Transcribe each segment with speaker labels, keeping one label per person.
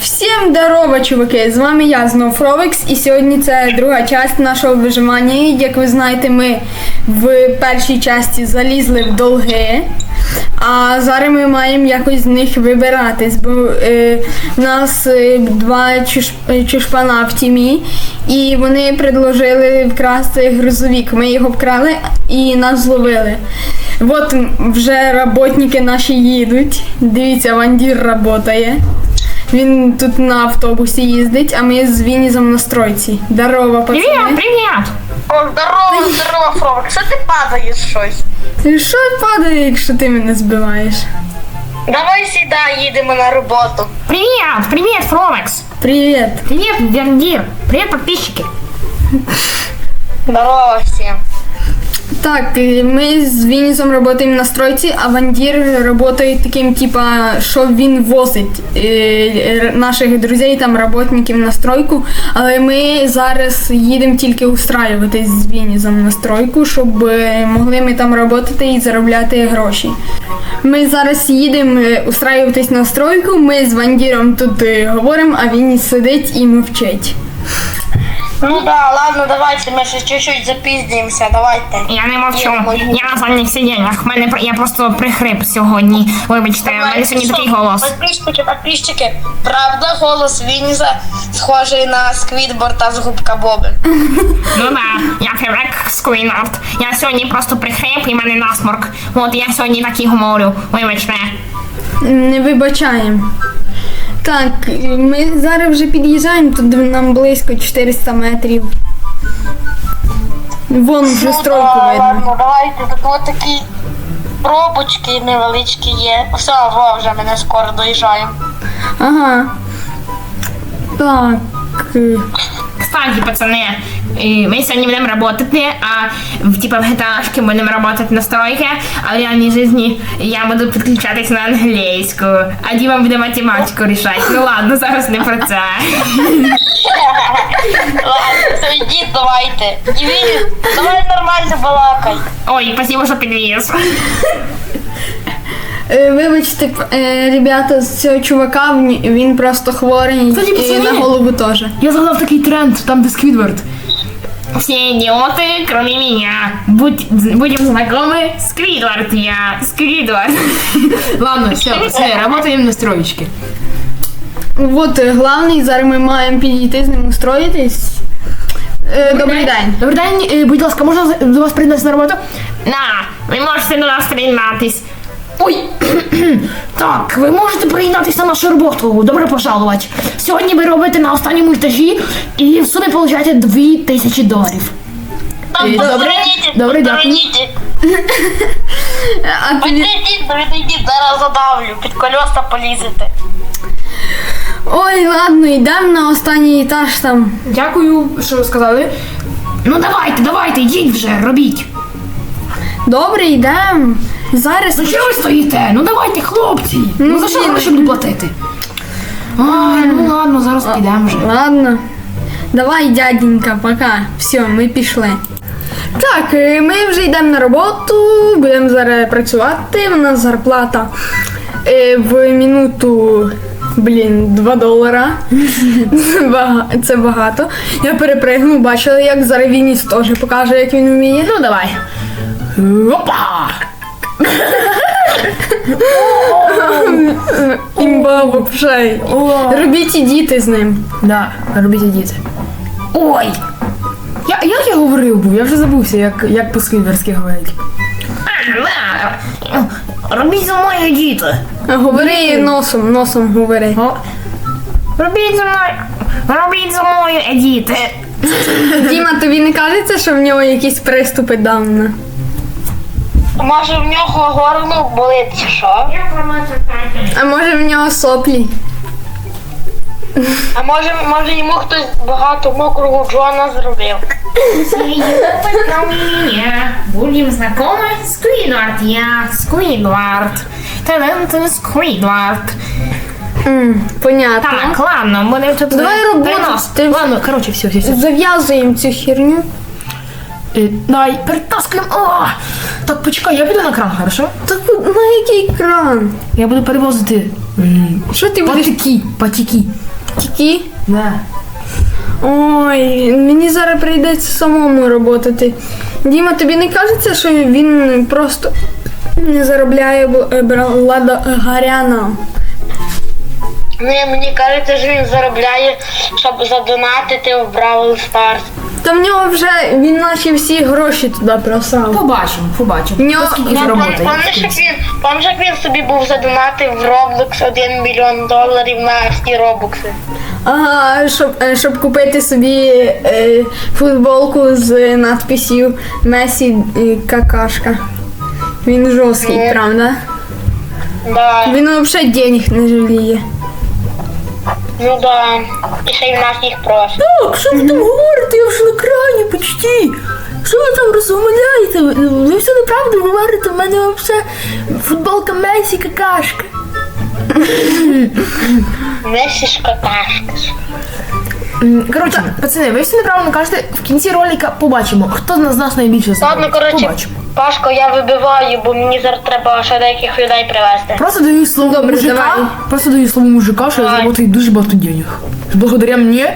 Speaker 1: Всім здорово, чуваки! З вами я знов Фровекс, і сьогодні це друга частина нашого виживання. Як ви знаєте, ми в першій часті залізли в долги, а зараз ми маємо якось з них вибиратись, бо е, в нас е, два чуш, е, чушпана в тімі, і вони предложили вкрасти грузовик. Ми його вкрали і нас зловили. От вже роботники наші їдуть. Дивіться, вандір працює. Він тут на автобусі їздить, а ми з Вінізом на стройці. Здорово,
Speaker 2: Привет,
Speaker 1: пацани.
Speaker 2: привет!
Speaker 3: О, здорово, здорово, Фровик. Що ти падаєш щось?
Speaker 1: Ти що падає, якщо ти мене збиваєш?
Speaker 3: Давай сюди, їдемо на роботу.
Speaker 2: Привет, привет, Фромекс!
Speaker 1: Привіт.
Speaker 2: Привет, Вердир! Привет, подписчики!
Speaker 3: Здорово всім.
Speaker 1: Так, ми з Вінізом працюємо на стройці, а Вандір працює таким, типа, що він возить е, е, наших друзей, там, роботників на стройку. Але ми зараз їдемо тільки устраюватись з Вінізом на стройку, щоб е, могли ми там працювати і заробляти гроші. Ми зараз їдемо устраюватись на стройку, ми з Вандіром тут говоримо, а він сидить і мовчить.
Speaker 3: Ну да, ладно, давайте, ми ще чуть-чуть запізнюємося, давайте.
Speaker 2: Я не мовчу.
Speaker 3: Я можу.
Speaker 2: Я на задніх сидіннях. В мене я просто прихрип сьогодні. Вибачте, у мене сьогодні такий голос.
Speaker 3: Підписчики, підписчики, правда, голос Вініза схожий на Сквідборта з губка Боби.
Speaker 2: Ну да, я Кевек Сквінард. Я сьогодні просто прихрип і в мене насморк. От я сьогодні так і говорю. Вибачте.
Speaker 1: Не вибачаємо. Так, ми зараз вже під'їжджаємо, тут нам близько 400 метрів. Вон вже стройку
Speaker 3: Ну да,
Speaker 1: видно.
Speaker 3: ладно, давайте, тут от такі пробочки невеличкі є. Все, во, вже мене скоро доїжджаємо.
Speaker 1: Ага. Так.
Speaker 2: Кстати, пацаны, э, мы сегодня будем работать, а в, типа в GTA будем работать на стройке, а в реальной жизни я буду підключатись на англійську, а Діма буде математику рішати. Ну ладно, зараз не про це.
Speaker 3: Ладно, йдіть, давайте. Давай нормально балакай.
Speaker 2: Ой, спасибо, що підвіз.
Speaker 1: е, Вибачте, е, ребята, з цього чувака в ні- він просто хворий
Speaker 2: Кстати,
Speaker 1: і
Speaker 2: пацани.
Speaker 1: на голову теж.
Speaker 2: Я згадав такий тренд, там де Сквідвард Все идиоты, кроме меня. Будь, будем знакомы, Сквидвард я, Сквидвард.
Speaker 4: Ладно, все, пацаны, работаем на строечке.
Speaker 1: От е, главний, зараз ми маємо підійти з ним устроїтись. Е, Добрий день.
Speaker 2: Добрий день, е, будь ласка, можна до вас приєднатися на роботу? На, ви можете до нас приєднатись. Ой, так, ви можете приєднатися на нашу роботу. Добре пожаловать. Сьогодні ви робите на останньому етажі і в сумі получаєте 2000 доларів.
Speaker 3: Там
Speaker 4: Добре,
Speaker 3: позвоніть,
Speaker 4: добре, дякую.
Speaker 1: А ти...
Speaker 3: Зараз задавлю, під колеса полізете.
Speaker 1: Ой, ладно, йдемо на останній етаж там.
Speaker 4: Дякую, що сказали.
Speaker 2: Ну давайте, давайте, йдіть вже, робіть.
Speaker 1: Добре, йдемо. Зараз.
Speaker 2: Ну чого ви стоїте? Ну давайте, хлопці. Ну,
Speaker 1: Ну,
Speaker 2: за що гроші буду платити? Ай, ну ладно, зараз підемо вже.
Speaker 1: Ладно. Давай, дяденька, пока. Все, ми пішли. Так, е, ми вже йдемо на роботу, будемо зараз працювати. У нас зарплата е, в минуту. Блін, 2 долара. Це бага- Це багато. Я перепригну, бачила, як зараз Вініс теж покаже, як він вміє.
Speaker 2: Ну давай. Опа!
Speaker 1: Імба вообще. Робіть і діти з ним.
Speaker 4: Да, робіть діти.
Speaker 2: Ой!
Speaker 4: Я, як я говорив був? Я вже забувся, як, як по-сквідверськи говорять.
Speaker 2: Робіть за мною, діти.
Speaker 1: Говори носом, носом говори.
Speaker 2: Робіть за мною. Робіть за мною, діти.
Speaker 1: Діма, тобі не кажеться, що в нього якісь приступи давно?
Speaker 3: Може в нього горло болить чи що?
Speaker 1: А може в нього соплі?
Speaker 3: А може, може йому хтось багато мокрого Джона зробив?
Speaker 2: Будем знакомы, Сквидвард я, Сквидвард. Талант Сквидвард.
Speaker 1: М, понятно.
Speaker 2: Так, ладно, будемо тут
Speaker 1: Давай роботу. Ти
Speaker 4: Ладно, коротше, все, все, все.
Speaker 1: зав'язуємо цю херню.
Speaker 2: Е, Дай, перетаскуємо. О! Так, почекай, я піду на кран, хорошо?
Speaker 1: Так на який кран?
Speaker 2: Я буду перевозити. м,
Speaker 1: Що ти будеш?
Speaker 2: Патики, патики.
Speaker 1: Тільки?
Speaker 2: Да.
Speaker 1: Ой, мені зараз прийдеться самому роботати. Діма, тобі не кажеться, що він просто не заробляє лада благодаря
Speaker 3: Ні, мені кажеться, що він заробляє, щоб задонатити в Бравл Stars.
Speaker 1: Та в нього вже він наші всі гроші туди просав.
Speaker 2: Побачимо, побачимо.
Speaker 1: В нього-
Speaker 2: скільки
Speaker 1: Ну,
Speaker 2: заробляє.
Speaker 3: Пам'ятаєш, як він, пам'ятаєш, як він собі був задонатив в Roblox 1 мільйон доларів на всі робокси.
Speaker 1: Ага, щоб, е, щоб купити собі е, футболку з надписів Месі е, какашка. Він жорсткий, правда?
Speaker 3: Да.
Speaker 1: Він взагалі денег не жаліє.
Speaker 3: Ну да. І ще й в нас їх просить.
Speaker 2: Так, що ви там говорите? Я вже на крані почти. Що ви там розмовляєте? Ви- все неправду говорите, в мене взагалі футболка Месі какашка.
Speaker 3: Месіш какашка.
Speaker 2: Коротше, пацани, ви все неправильно кажете, в кінці ролика побачимо, хто з нас найбільше
Speaker 3: Ладно, коротше,
Speaker 2: Побачимо.
Speaker 3: Пашко, я вибиваю, бо мені зараз треба ще деяких людей привезти.
Speaker 2: Просто даю слово
Speaker 1: Добре,
Speaker 2: мужика,
Speaker 1: давай.
Speaker 2: просто даю слово мужика, що я
Speaker 3: Давай.
Speaker 2: заработаю дуже багато денег. Благодаря мені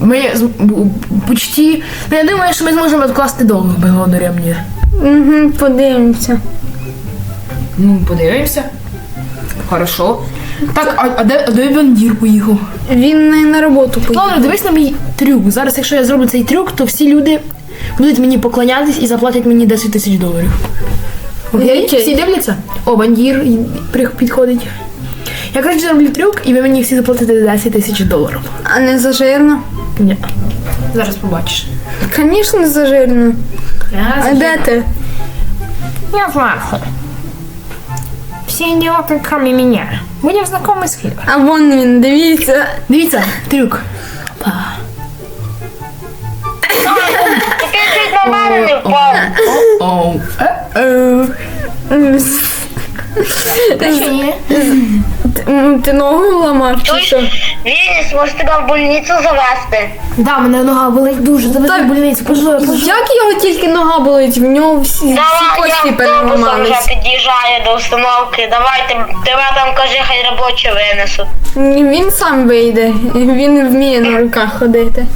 Speaker 2: ми з- б- почти, ну я думаю, що ми зможемо відкласти довго благодаря мені.
Speaker 1: Угу, подивимося.
Speaker 2: Ну, подивимося. Хорошо. Так, а, а де, а де бандір поїхав?
Speaker 1: Він не на роботу поїде.
Speaker 2: Ладно, дивись на мій трюк. Зараз, якщо я зроблю цей трюк, то всі люди будуть мені поклонятись і заплатять мені 10 тисяч доларів. Окей?
Speaker 1: Окей.
Speaker 2: Всі дивляться? О, бандір підходить. Я коротше зроблю трюк, і ви мені всі заплатите 10 тисяч доларів.
Speaker 1: А не зажирно?
Speaker 2: Ні. Зараз побачиш.
Speaker 1: Звісно, зажирно. А де ти?
Speaker 2: Я в Марфе. Все идиоты, кроме меня. Будем знакомы с Филиппом.
Speaker 1: А вон він, дивіться.
Speaker 2: Дивіться, трюк. Па.
Speaker 3: Не впав.
Speaker 1: Ти, ти ногу ламав чи що?
Speaker 3: Вініс, може тебе в больницю завести?
Speaker 2: Да, мене нога болить дуже. Завези
Speaker 1: Так.
Speaker 2: в больницю. Пожалуй, пожалуй.
Speaker 1: Як його тільки нога болить, в нього всі, всі
Speaker 3: Давай, я
Speaker 1: кості переламались.
Speaker 3: вже під'їжджаю до установки. Давайте, тебе там кажи, хай робочі винесуть.
Speaker 1: Він сам вийде, він вміє на руках ходити.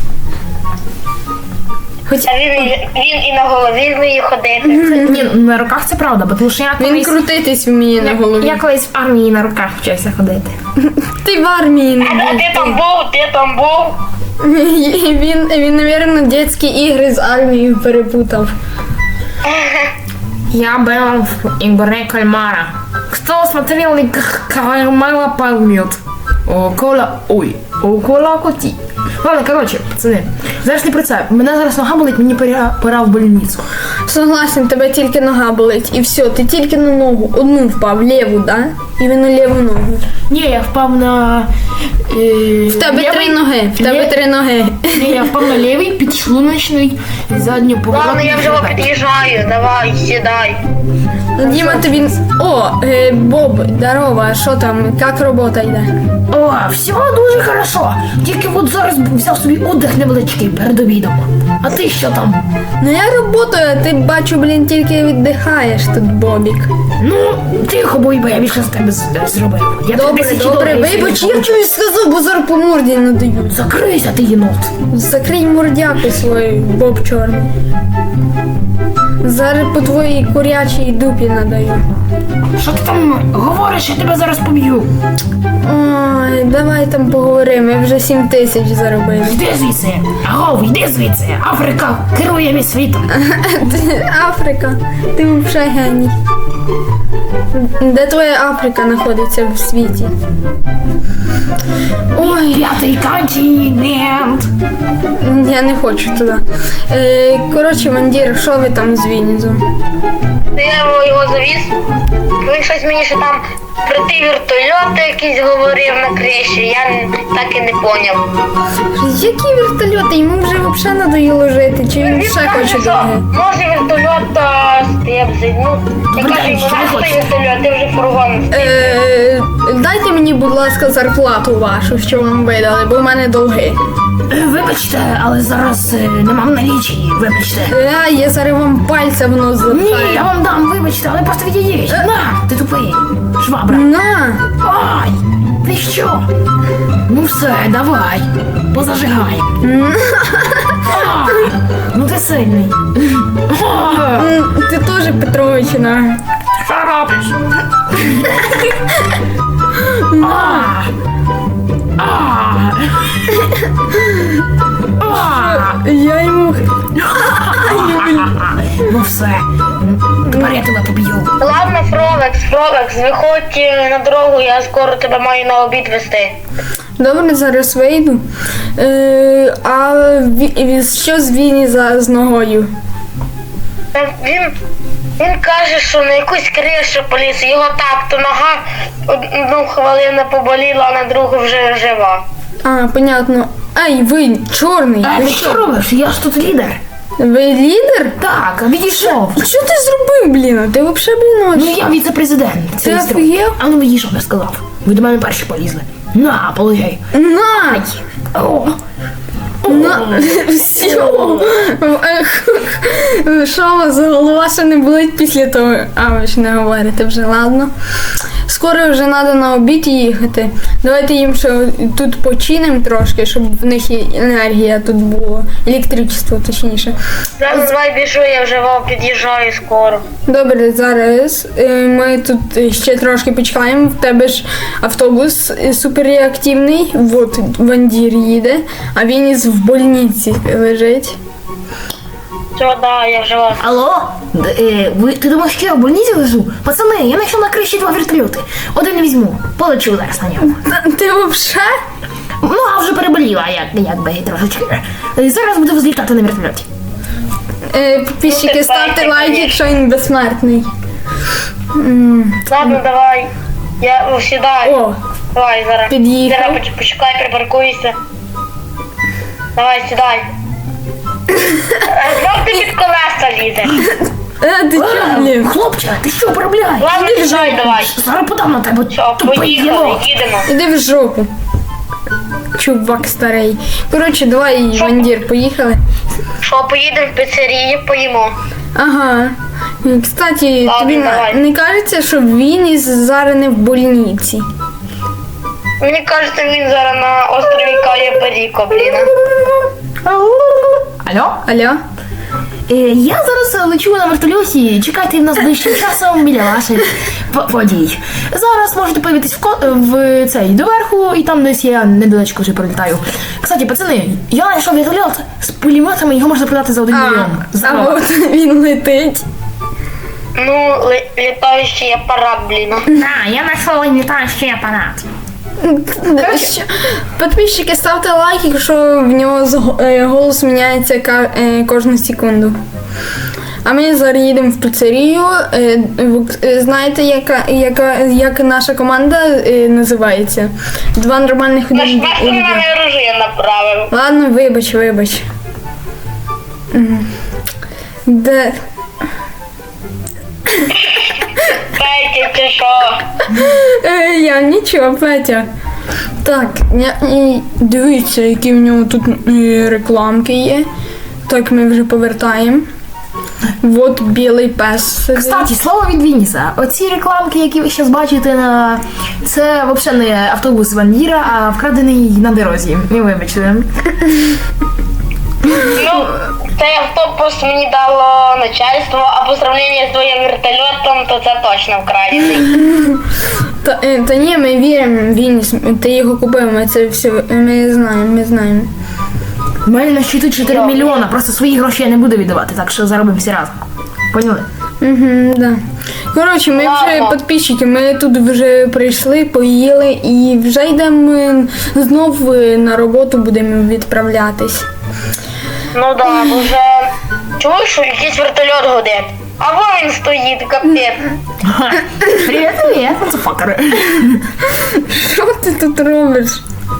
Speaker 1: Хоч
Speaker 3: Та він, він і на голові вміє ходити.
Speaker 2: Ні, на руках це правда, бо тому що я
Speaker 1: він
Speaker 2: колись...
Speaker 1: крутитись вміє на голові.
Speaker 2: Я колись в армії на руках вчився ходити.
Speaker 1: Ти в армії не
Speaker 3: А
Speaker 1: був.
Speaker 3: ти там був, ти там був.
Speaker 1: Він, він, напевно, дитячі ігри з армією перепутав.
Speaker 2: Я был в игре кальмара. Кто смотрел и кальмара поймет. Около... Ой, около коті. Ладно, короче, пацани, зараз не про це. Мене зараз нога болить, мені пора, пора в больницю.
Speaker 1: Согласен, тебе тільки нога болить. І все, ти тільки на ногу. Одну впав, ліву, да? І він на ліву ногу.
Speaker 2: Ні, я впав на... Е,
Speaker 1: В тебе три ноги, в тебе три ноги.
Speaker 2: Ні, я впав на лівий, підшлуночний, задню
Speaker 3: Ладно, я вже
Speaker 2: хребет.
Speaker 3: під'їжджаю, давай, сідай.
Speaker 1: Діма, тобі... О, е, Боб, здорово, а що там, як робота йде?
Speaker 2: О, все дуже хорошо. Тільки от зараз взяв собі отдих невеличкий перед обідом. А ти що там?
Speaker 1: Ну я работаю, а ти бачу, блін, тільки віддихаєш тут, Бобік.
Speaker 2: Ну, тихо, бо я більше з тебе з- зробив. Я тобі
Speaker 1: Добре,
Speaker 2: 10
Speaker 1: добре,
Speaker 2: доларів
Speaker 1: вибач, я щось сказав, бо зараз по морді надаю.
Speaker 2: Закрийся, ти єнот.
Speaker 1: Закрий мордяку свою, Боб чорний. Зараз по твоїй курячій дупі надаю.
Speaker 2: Що ти там говориш, я тебе зараз поб'ю.
Speaker 1: Ой, давай там поговоримо, я вже 7 тисяч заробив.
Speaker 2: Йди звідси. Агов, йди звідси. Африка керує мій світом.
Speaker 1: Африка, ти взагалі геній. Де твоя Африка знаходиться в світі? Ой,
Speaker 2: П'ятий континент.
Speaker 1: я не хочу туди. Е, коротше, Мандір, що ви там з Вінізом?
Speaker 3: Я його завіз. Він щось мені ще там про ті вертольоти якісь говорив на криші. Я так і не поняв.
Speaker 1: Які вертольоти? Йому вже взагалі надоїло жити, чи він
Speaker 3: Він
Speaker 1: ще
Speaker 3: каже,
Speaker 1: хоче
Speaker 3: що
Speaker 1: довго?
Speaker 3: може вертольот а, стебзить. Ну, я кажу,
Speaker 2: що ви
Speaker 3: наш той
Speaker 2: хочете?
Speaker 3: вертольот, ти вже фургон.
Speaker 1: Е, дайте мені, будь ласка, зарплату вашу, що вам видали, бо в мене долги.
Speaker 2: Е, Вибачте, але зараз е, нема в налічі, вибачте.
Speaker 1: Е, я зараз вам пальця в нос
Speaker 2: Ні, я вам дам, вибачте, але просто відійдіть. На, ти тупий. Швабра.
Speaker 1: На!
Speaker 2: Ай, ти що? Ну все, давай, позажигай. А, ну ти сильний. А,
Speaker 1: М, Ти теж Петровичина.
Speaker 2: Що робиш? тепер я тебе поб'ю.
Speaker 3: Ладно, Фровекс, Фровекс, виходь е, на дорогу, я скоро тебе маю на обід вести.
Speaker 1: Добре, зараз вийду. Е, а ві- що з Віні за з ногою?
Speaker 3: Та Він, він каже, що на якусь кришу поліз, його так, то нога одну хвилину поболіла, а на другу вже жива.
Speaker 1: А, понятно. Ей, ви чорний.
Speaker 2: А
Speaker 1: Ви
Speaker 2: ти що робиш? Я ж тут лідер.
Speaker 1: Ви лідер?
Speaker 2: Так, відійшов.
Speaker 1: Що ти зробив, блін? Ти взагалі, блін,
Speaker 2: Ну я віце-президент.
Speaker 1: Ти офігел?
Speaker 2: А ну що не сказав. Ви до мене перші полізли. На, полегай.
Speaker 1: На!
Speaker 2: О,
Speaker 1: На! Все! Ех, Що у вас голова ще не болить після того? А, ви ж не говорите вже, ладно. Скоро вже треба на обід їхати. Давайте їм ще тут починимо трошки, щоб в них і енергія тут була. Електричество, точніше.
Speaker 3: Зараз давай біжу, я вже вам під'їжджаю скоро.
Speaker 1: Добре, зараз е, ми тут ще трошки почекаємо. В тебе ж автобус суперреактивний. От Вандір їде, а він із в больниці лежить.
Speaker 3: Все, да, я вже вас.
Speaker 2: Алло? Д- Е, ви, ти думаєш, що я в больниці лежу? Пацани, я знайшов на криші два вертольоти. Один візьму, полечу зараз на ньому.
Speaker 1: Ти взагалі?
Speaker 2: Ну, а вже переболіла, як, якби трошечки. Е, Зараз буду взлітати на вертольоті.
Speaker 1: Е, підписчики,
Speaker 3: Ну,
Speaker 1: ставте лайк, якщо він безсмертний.
Speaker 3: Ладно, давай. Я ну.
Speaker 1: О,
Speaker 3: Давай зараз.
Speaker 1: Під'їхав.
Speaker 3: Зараз поч- почекай, припаркуйся. Давай, сідай. Е, Знов ти під колеса лізеш.
Speaker 1: е, ти чо, блін?
Speaker 2: Хлопче, ти що поробляєш?
Speaker 3: Ладно, сідай, давай.
Speaker 2: Зараз подам на тебе
Speaker 3: Все,
Speaker 2: тупий
Speaker 3: поїхали,
Speaker 2: єнот.
Speaker 3: їдемо.
Speaker 1: Іди в жопу. Чувак старий. Коротше, давай, Вандір, поїхали.
Speaker 3: Що, поїдемо в піцерію, поїмо.
Speaker 1: Ага. Кстати,
Speaker 3: Ладно,
Speaker 1: тобі
Speaker 3: давай.
Speaker 1: не кажеться, що він із зараз не в больниці.
Speaker 3: Мені кажеться, він зараз на острові Кая Періко, блін.
Speaker 2: Алло?
Speaker 1: Алло?
Speaker 2: Е, я зараз е, лечу на вертольоті. Чекайте в нас ближчим часом біля ваших подій. Зараз можете появитись в, ко- в цей доверху, і там десь я недалечко вже прилітаю. Кстати, пацани, я знайшов вертольот з пулеметами, його можна продати за один
Speaker 1: А,
Speaker 2: мільйон.
Speaker 1: а
Speaker 2: Здорово.
Speaker 1: от він летить.
Speaker 3: Ну, ли- літаючий апарат, блін.
Speaker 2: На, я знайшов літаючий апарат.
Speaker 1: Що? Підписчики, ставте лайк, якщо в нього е, голос міняється е, кожну секунду. А ми зараз їдемо в піцерію. Е, Знаєте, яка, яка, як наша команда називається? Два нормальних
Speaker 3: Наш
Speaker 1: один.
Speaker 3: наш на мене оружие направив.
Speaker 1: Ладно, вибач, вибач. Де.
Speaker 3: Петя, чи що?
Speaker 1: Е, я нічого, Петя. Так, я, і, дивіться, які в нього тут е, рекламки є. Так, ми вже повертаємо. От білий пес. сидить.
Speaker 2: Кстати, слово від Вініса. Оці рекламки, які ви зараз бачите на це взагалі не автобус Вандіра, а вкрадений на дорозі. Не вибачте.
Speaker 3: Ну, цей автобус мені дало начальство, а по сравненню з твоїм вертольотом, то це точно вкрадений.
Speaker 1: Та, е, та ні, ми віримо, Вініс, ти його купив, ми це все ми знаємо, ми знаємо.
Speaker 2: У мене на щиту 4
Speaker 3: Добре.
Speaker 2: мільйона, просто свої гроші я не буду віддавати, так що заробимо всі разом. Поняли?
Speaker 1: Угу, да. Коротше, ми вже підписчики, ми тут вже прийшли, поїли і вже йдемо е, знов е, на роботу будемо відправлятись.
Speaker 3: Ну да, бо вже чуєш, що якийсь вертольот гудить. А вон він стоїть, капець.
Speaker 2: Привіт, привіт, мазафакери.
Speaker 1: Що ти тут робиш?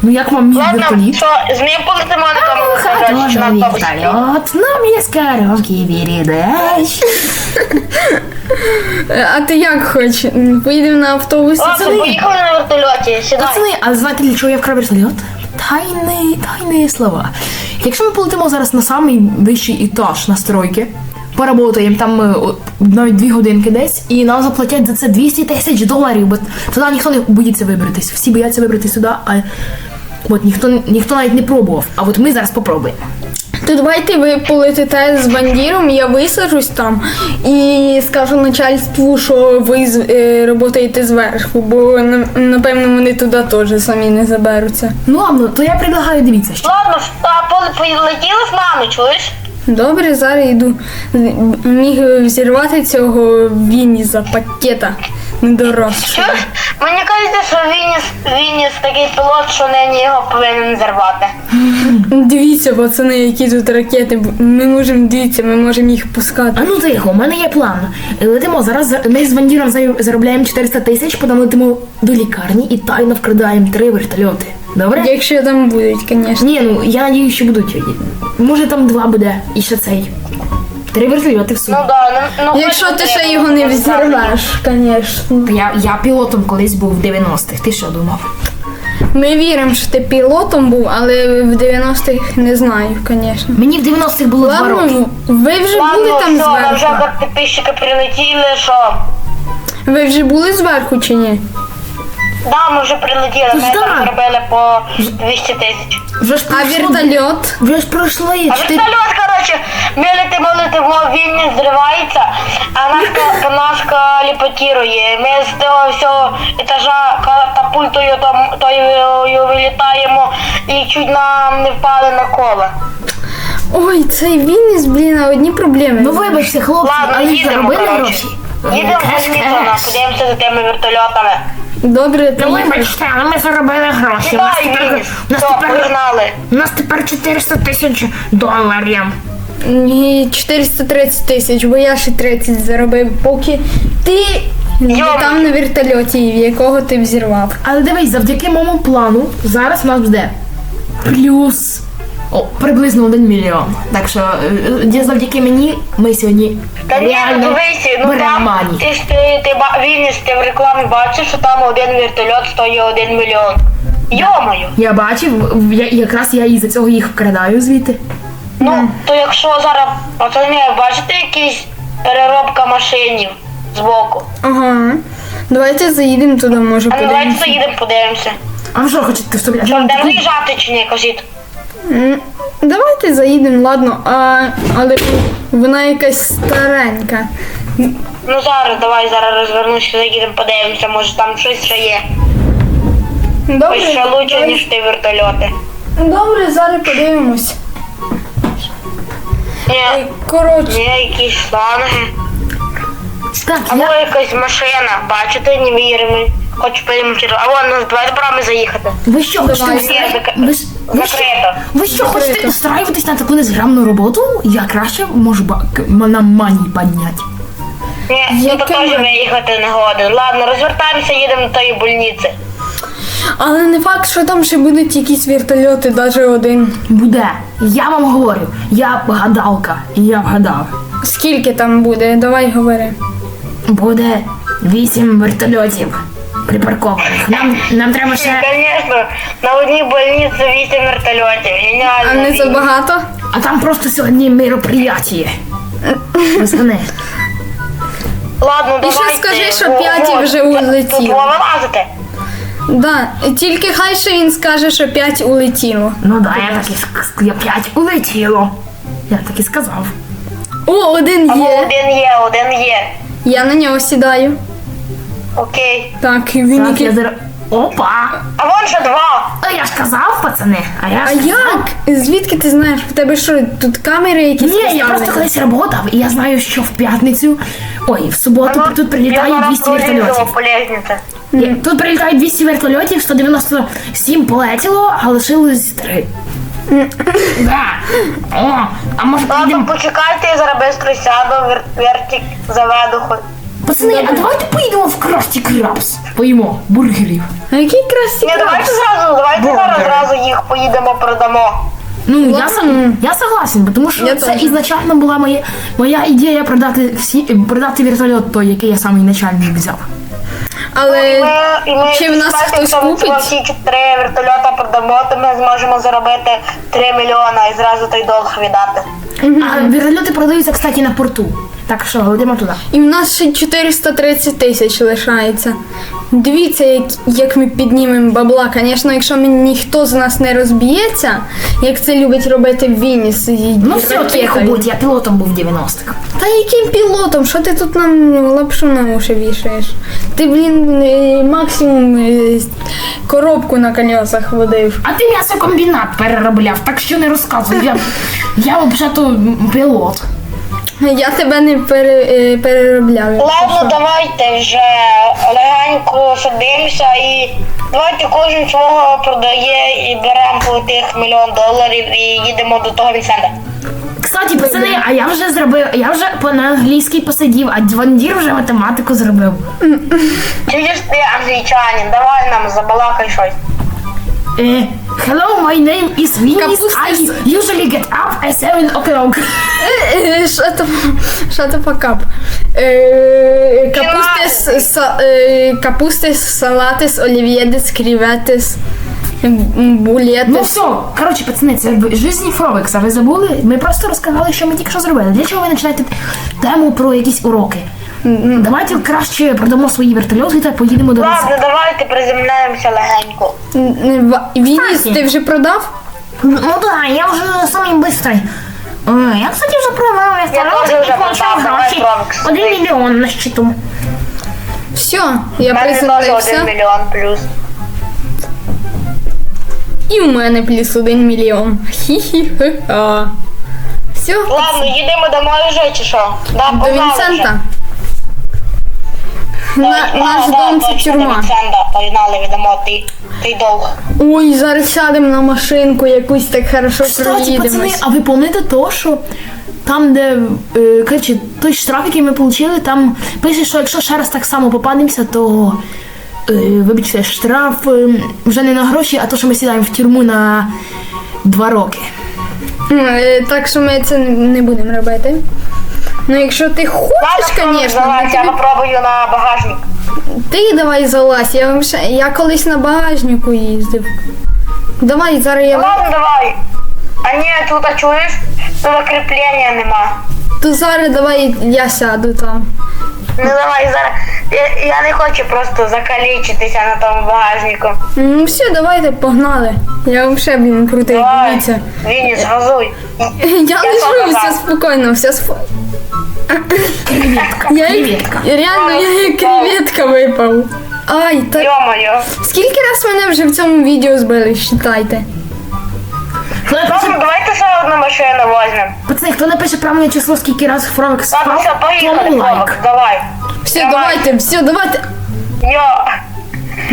Speaker 2: Ну як вам мій
Speaker 3: Ладно,
Speaker 2: вертоліт?
Speaker 3: що, з нею полетимо на камеру
Speaker 2: Хай
Speaker 3: на
Speaker 2: тоже
Speaker 3: автобусі.
Speaker 2: нам є коровки передач.
Speaker 1: Е, А ти як хочеш? М, Поїдемо на автобусі?
Speaker 3: Ладно, поїхали на вертольоті, сідай.
Speaker 2: Пацани, а знаєте, для чого я вкрав вертольот? Тайні, тайні слова. Якщо ми полетимо зараз на самий вищий етаж настройки, поработаємо там е, навіть дві годинки десь, і нам заплатять за це 200 тисяч доларів, бо туди ніхто не боїться вибратись. Всі бояться вибрати сюди, а от ніхто, ніхто навіть не пробував. А от ми зараз попробуємо.
Speaker 1: То давайте ви полетите з бандіром, я висаджусь там і скажу начальству, що ви з- е, працюєте зверху, бо напевно вони туди теж самі не заберуться.
Speaker 2: Ну ладно, то я предлагаю дивіться, що.
Speaker 3: Ладно, а полетіли з нами, чуєш?
Speaker 1: Добре, зараз йду. Міг взірвати цього Вініза пакета недоросшого.
Speaker 3: Чуєш? Мені кажеться, що Вініс, Вініс такий пілот, що нині його повинен зірвати.
Speaker 1: Дивіться, пацани, які тут ракети. Ми можемо дивіться, ми можемо їх пускати.
Speaker 2: А ну тихо, у мене є план. Летимо зараз. Ми з Вандіром за- заробляємо 400 тисяч, потім летимо до лікарні і тайно вкрадаємо три вертольоти. Добре?
Speaker 1: Якщо там будуть, звісно.
Speaker 2: Ні, ну я надію, що будуть. Може там два буде і ще цей. Три вертольоти в сумі.
Speaker 3: Ну да, ну, ну
Speaker 1: Якщо
Speaker 3: хоч
Speaker 1: ти ще його не
Speaker 3: буде
Speaker 1: взірвеш, звісно.
Speaker 2: Я, я пілотом колись був в 90-х. Ти що думав?
Speaker 1: Ми віримо, що ти пілотом був, але в 90-х не знаю, звісно.
Speaker 2: Мені в 90-х було два роки.
Speaker 1: Ладно, ви вже були
Speaker 3: Ладно,
Speaker 1: там
Speaker 3: все, нам вже
Speaker 1: зверху?
Speaker 3: прилетіли, що?
Speaker 1: Ви вже були зверху чи ні?
Speaker 3: Да, ми вже прилетіли, ми
Speaker 2: Да.
Speaker 3: там зробили по 200 тисяч.
Speaker 2: Вже ж
Speaker 1: А
Speaker 2: пройшло-
Speaker 1: вертольот?
Speaker 2: Вже ж пройшли.
Speaker 3: А
Speaker 2: чотири-
Speaker 3: вертольот, короче, ми летимо, летимо, він не зривається, а наш, ка- наш каліпотірує. Ми з того всього етажа катапультою там, тою вилітаємо і чуть нам не впали на коло.
Speaker 1: Ой, цей Вінніс, блін, а одні проблеми.
Speaker 2: Ну вибачте, хлопці,
Speaker 3: Ладно,
Speaker 2: а їх
Speaker 3: їдемо,
Speaker 2: заробили
Speaker 3: коротше.
Speaker 2: гроші?
Speaker 3: Їдемо в больницю, подивимося за тими вертольотами.
Speaker 1: Добре,
Speaker 2: Ну вибачте, але ми заробили гроші. У нас тепер, у нас
Speaker 3: все,
Speaker 2: тепер,
Speaker 3: погнали.
Speaker 2: у нас тепер 400 тисяч доларів.
Speaker 1: Ні, 430 тисяч, бо я ще 30 заробив, поки ти там на вертольоті, в якого ти взірвав.
Speaker 2: Але дивись, завдяки моєму плану зараз у нас буде плюс о, приблизно 1 мільйон. Так що е, завдяки мені ми сьогодні
Speaker 3: Та ні, ну
Speaker 2: реально
Speaker 3: дивися, ну там,
Speaker 2: мані.
Speaker 3: ти ж ти, ти, ба- Вінніс, ти в рекламі бачиш, що там один вертольот стоїть 1 мільйон. Йомаю.
Speaker 2: Я бачив, в- я, якраз я із-за цього їх вкрадаю звідти.
Speaker 3: Ну, то якщо зараз, пацани, бачите якісь переробка машинів збоку?
Speaker 1: Ага. Давайте заїдемо туди, може
Speaker 3: А ну давайте
Speaker 1: подивимося.
Speaker 3: заїдемо, подивимося.
Speaker 2: А ви що хочете вставляти?
Speaker 3: Що, де виїжджати чи ні, кажіть?
Speaker 1: Давайте заїдемо, ладно, а, але вона якась старенька.
Speaker 3: Ну зараз, давай зараз розвернуся, заїдемо, подивимося, може там щось ще є.
Speaker 1: Добре,
Speaker 3: Ось ще лучше, ніж ті вертольоти.
Speaker 1: Добре, зараз подивимось.
Speaker 3: Ні,
Speaker 1: Коротше,
Speaker 3: ні, якісь шланги.
Speaker 2: Так,
Speaker 3: Або
Speaker 2: я,
Speaker 3: якась машина, бачите, не віримо. Хочу перемогти. А вон, ну, давайте брами заїхати.
Speaker 2: ви що хочете
Speaker 1: Давай.
Speaker 2: Ви, ж- ви що,
Speaker 3: Закрито.
Speaker 2: ви що хочете устраюватись на таку незграмну роботу? Я краще можу ба- к- нам мані підняти.
Speaker 3: Ні, ну
Speaker 1: Яке
Speaker 3: то теж
Speaker 1: ми-
Speaker 3: виїхати не годен. Ладно, розвертаємося, їдемо до тої больниці.
Speaker 1: але не факт, що там ще будуть якісь вертольоти, навіть один.
Speaker 2: Буде. Я вам говорю, я гадалка, і я вгадав.
Speaker 1: Скільки там буде? Давай говори.
Speaker 2: Буде вісім вертольотів припаркованих. Нам, нам треба ще.
Speaker 3: Звісно, на одній больниці вісім вертольотів. Геніально.
Speaker 1: А не забагато?
Speaker 2: А там просто сьогодні мероприятие. Пацани.
Speaker 3: Ладно,
Speaker 1: І ще
Speaker 3: давайте.
Speaker 1: скажи, що п'ять
Speaker 3: вот,
Speaker 1: вже
Speaker 3: тут-
Speaker 1: улетіло.
Speaker 3: Вилазите.
Speaker 1: Да, тільки хай ще він скаже, що 5 улетіло.
Speaker 2: Ну да, я так і ск- я п'ять улетіло. Я так і сказав.
Speaker 1: О, один
Speaker 3: Або
Speaker 1: є.
Speaker 3: один є, один є.
Speaker 1: Я на нього сідаю.
Speaker 3: Окей.
Speaker 1: Так, він
Speaker 2: Так, я
Speaker 1: який.
Speaker 2: зар... Опа!
Speaker 3: А вон ще два.
Speaker 2: А я ж казав, пацани. А я
Speaker 1: А
Speaker 2: ж
Speaker 1: як? Звідки ти знаєш? В тебе що, тут камери якісь?
Speaker 2: Ні, я
Speaker 1: поставлені?
Speaker 2: просто колись працював, і я знаю, що в п'ятницю, ой, в суботу тут прилітає 200 вертольотів.
Speaker 3: по
Speaker 2: Тут прилітає 200 вертольотів, 197 полетіло, а лишилось 3. Да. О, а може
Speaker 3: Ладно,
Speaker 2: підемо...
Speaker 3: почекайте, я зараз быстро сяду, вер- вертик заведу хоч.
Speaker 2: Пацани, а давайте поїдемо в Красті Крабс. Поїмо бургерів.
Speaker 1: А який красивий.
Speaker 3: Ні, давайте зразу, давайте зараз зразу їх поїдемо продамо.
Speaker 2: Ну, я, сам- я согласен, бо тому що
Speaker 1: Я
Speaker 2: це
Speaker 1: теж.
Speaker 2: ізначально була моя, моя ідея продати всі продати вертольот той, який я самий начальний взяв.
Speaker 1: Але
Speaker 3: ми, і ми
Speaker 1: чи в нас
Speaker 3: знаєте,
Speaker 1: хтось
Speaker 3: якщо ми
Speaker 1: купить?
Speaker 3: всі чотири вертольота продамо, то ми зможемо заробити 3 мільйона і зразу той долг віддати.
Speaker 2: А вертольоти продаються, кстати, на порту. Так що, йдемо туди.
Speaker 1: І в нас ще 430 тисяч лишається. Дивіться, як, як ми піднімемо бабла. Звісно, якщо ми- ніхто з нас не розб'ється, як це любить робити Вініс. і
Speaker 2: Ну все, тихо будь, я пілотом був в 90-х.
Speaker 1: Та яким пілотом? Що ти тут нам лапшу на уші вішаєш? Ти, блін, е, максимум е, коробку на колесах водив.
Speaker 2: А ти м'ясокомбінат переробляв, так що не розказуй. Я, я взагалі пілот.
Speaker 1: Я тебе не пере, е, переробляв.
Speaker 3: Ладно, давайте вже легенько садимося і давайте кожен свого продає і беремо по тих мільйон доларів і їдемо до того Вінсента.
Speaker 2: Кстати, пацани, а я вже зробив, я вже по на англійській посидів, а Двандір вже математику зробив.
Speaker 3: Чуєш ти, англічанин, давай нам забалакай щось.
Speaker 2: Е, hello, my name is.
Speaker 1: Капуста
Speaker 2: I usually get up at 7 o'clock.
Speaker 1: Е, Що то, що то покап? Е, Капусти з са- е, капусти з салатис, олів'єдис, кріветис,
Speaker 2: Ну
Speaker 1: булетис.
Speaker 2: все, коротше, пацани, це в Фровекса. Ви забули? Ми просто розказали, що ми тільки що зробили. Для чого ви починаєте тему про якісь уроки? Давайте краще продамо свої вертольоти та поїдемо до вас.
Speaker 3: Ладно, давайте приземляємося легенько.
Speaker 1: Вініс, ти вже продав?
Speaker 2: Ну да, я вже самий бистрий. Е, Я, кстати, вже
Speaker 3: теж вже
Speaker 2: і
Speaker 3: продав, давай,
Speaker 2: гроші.
Speaker 3: Фровекс.
Speaker 2: Один мільйон на щиту.
Speaker 1: Все,
Speaker 3: У
Speaker 1: я
Speaker 3: мене теж один
Speaker 1: приземлився.
Speaker 3: мільйон плюс.
Speaker 1: І в мене плюс один мільйон. Хі-хі-ха. Все,
Speaker 3: Ладно, їдемо домой вже чи що? Да,
Speaker 1: до
Speaker 3: погнали
Speaker 1: Вінсента. На,
Speaker 3: А,
Speaker 1: наш
Speaker 3: да,
Speaker 1: дом це тюрма.
Speaker 3: Погнали, віддамо ти, ти долг.
Speaker 1: Ой, зараз сядемо на машинку якусь так хорошо
Speaker 2: Кстати, пацани,
Speaker 1: проїдемось.
Speaker 2: а ви пам'ятаєте то, що там, де е, коротше, той штраф, який ми отримали, там пише, що якщо ще раз так само попадемося, то е, вибачте, штраф е, вже не на гроші, а то, що ми сідаємо в тюрму на два роки.
Speaker 1: М, е, Так що ми це не будемо робити. Ну, якщо ти хочеш, звісно,
Speaker 3: давайте я попробую на багажник.
Speaker 1: ти давай залазь. Я, вам ще- я колись на багажнику їздив. Давай, зараз я.
Speaker 3: Ладно, давай. А ні, тут а чуєш? Тут кріплення нема.
Speaker 1: То зараз давай я сяду там.
Speaker 3: Ну давай зараз. Я, я не хочу просто закалічитися на тому багажнику.
Speaker 1: Ну все, давайте, погнали. Я вам ще, блін, крутий,
Speaker 3: Давай,
Speaker 1: дивіться.
Speaker 3: Вініс, газуй.
Speaker 1: Я лежу,
Speaker 3: показав.
Speaker 1: все спокійно, все спо...
Speaker 2: Креветка,
Speaker 1: Я як,
Speaker 2: креветка.
Speaker 1: реально, я як креветка випав. Ай, та
Speaker 3: Йо-моє.
Speaker 1: скільки раз мене вже в цьому відео збили, считайте.
Speaker 3: Машину возьмемо.
Speaker 2: пацани, хто напише правильне число, скільки разів Фровекс
Speaker 3: Ладно, все, поїхали,
Speaker 2: тому лайк.
Speaker 3: Фровекс, давай.
Speaker 1: Все,
Speaker 3: Давай.
Speaker 1: давайте, все, давайте.
Speaker 3: Йо.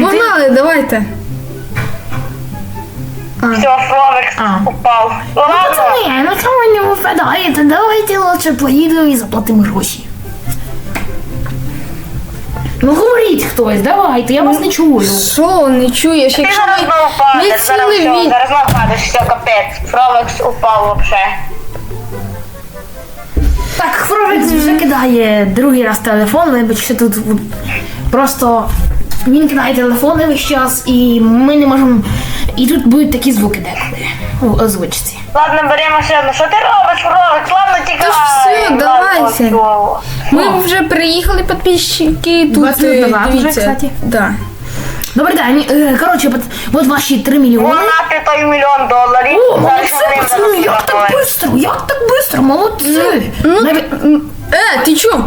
Speaker 1: Погнали, давайте.
Speaker 3: Все, Фровекс
Speaker 2: А.
Speaker 3: упав. Ну, Ладно.
Speaker 2: Пацани, ну чому ви не випадаєте? Давайте лучше поїдемо і заплатимо гроші. Ну говоріть хтось, давайте, я вас не чую.
Speaker 1: Що, не чуєш?
Speaker 3: Ти
Speaker 1: Якщо
Speaker 3: зараз
Speaker 1: ми,
Speaker 3: не
Speaker 1: ми
Speaker 3: впадеш, зараз
Speaker 1: цілий
Speaker 3: все,
Speaker 1: від...
Speaker 3: зараз не впадеш, все, капець. Фровекс упав вообще.
Speaker 2: Так, Фровекс вже кидає другий раз телефон, вибачте, тут просто він кидає телефони весь час, і ми не можемо. І тут будуть такі звуки деколи у озвучці.
Speaker 3: Ладно, бери машину. Що ти робиш, Фровекс? Ладно, тікай.
Speaker 1: Все,
Speaker 3: Ладно,
Speaker 1: давайте.
Speaker 3: все.
Speaker 1: Ми вже приїхали, підписчики, тут,
Speaker 2: 20 минут
Speaker 1: е,
Speaker 2: вже,
Speaker 1: дивіться.
Speaker 2: кстати.
Speaker 1: Да.
Speaker 2: Добрий день. Е, Коротше, от, от ваші 3 мільйони.
Speaker 3: Вона ти той мільйон доларів.
Speaker 2: О, молодці, пацани, як так
Speaker 3: швидко,
Speaker 2: быстро, як так быстро, молодці.
Speaker 1: Ну,
Speaker 2: Навіть-
Speaker 1: м, е, ти чо?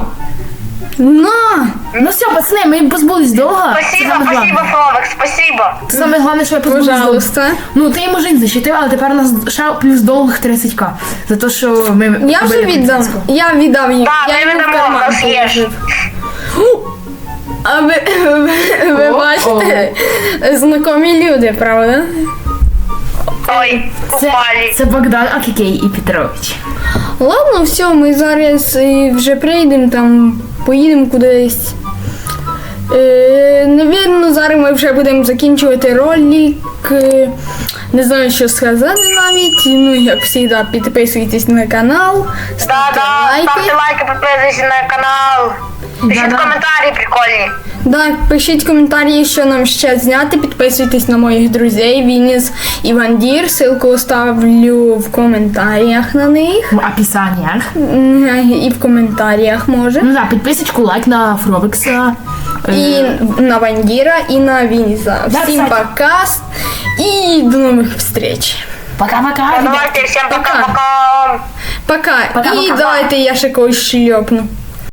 Speaker 1: На!
Speaker 2: Ну все, пацани, ми позбулись довго.
Speaker 3: Спасибо, спасибо,
Speaker 2: головне.
Speaker 3: Спасибо.
Speaker 2: Це саме головне, що я позбулись.
Speaker 1: Пожалуйста.
Speaker 2: Ну, ти йому жить защитив, але тепер у нас ще плюс долг 30к. За те, що ми...
Speaker 1: Я вже
Speaker 2: побили
Speaker 1: віддам.
Speaker 2: поліцейського.
Speaker 1: Я віддав їм.
Speaker 3: Так,
Speaker 1: я
Speaker 3: ми
Speaker 1: йому в
Speaker 3: віддамо,
Speaker 1: карман
Speaker 3: нас є ж.
Speaker 1: положив. А ви, ви, ви
Speaker 2: О,
Speaker 1: бачите, знайомі люди, правда?
Speaker 3: Ой,
Speaker 2: Це,
Speaker 3: упали.
Speaker 2: це Богдан Акікей і Петрович.
Speaker 1: Ладно, все, ми зараз вже прийдемо там, поїдемо кудись. Е, навірно, зараз ми вже будемо закінчувати ролик. Е, Не знаю, що сказати навіть. Ну, як завжди, підписуйтесь на канал, ставте
Speaker 3: Да-да,
Speaker 1: лайки.
Speaker 3: ставте лайки, підписуйтесь на канал. Пишіть коментарі прикольні.
Speaker 1: Да, пишіть коментарі, що нам ще зняти. Підписуйтесь на моїх друзей. Вініс і Вандір. Ссылку оставлю в коментарях на них.
Speaker 2: В описаннях.
Speaker 1: М, І в коментарях може.
Speaker 2: Ну да, підписочку, лайк на Фровекса.
Speaker 1: І на Вандіра, і на Вініса.
Speaker 2: Да,
Speaker 1: Всім
Speaker 2: кстати.
Speaker 1: пока і до нових встреч.
Speaker 2: Пока-пока, ребят.
Speaker 3: Давайте, всім
Speaker 1: Пока.
Speaker 3: пока-пока.
Speaker 1: Пока.
Speaker 2: Пока,
Speaker 1: і
Speaker 2: пока.
Speaker 1: давайте я ще когось шльопну.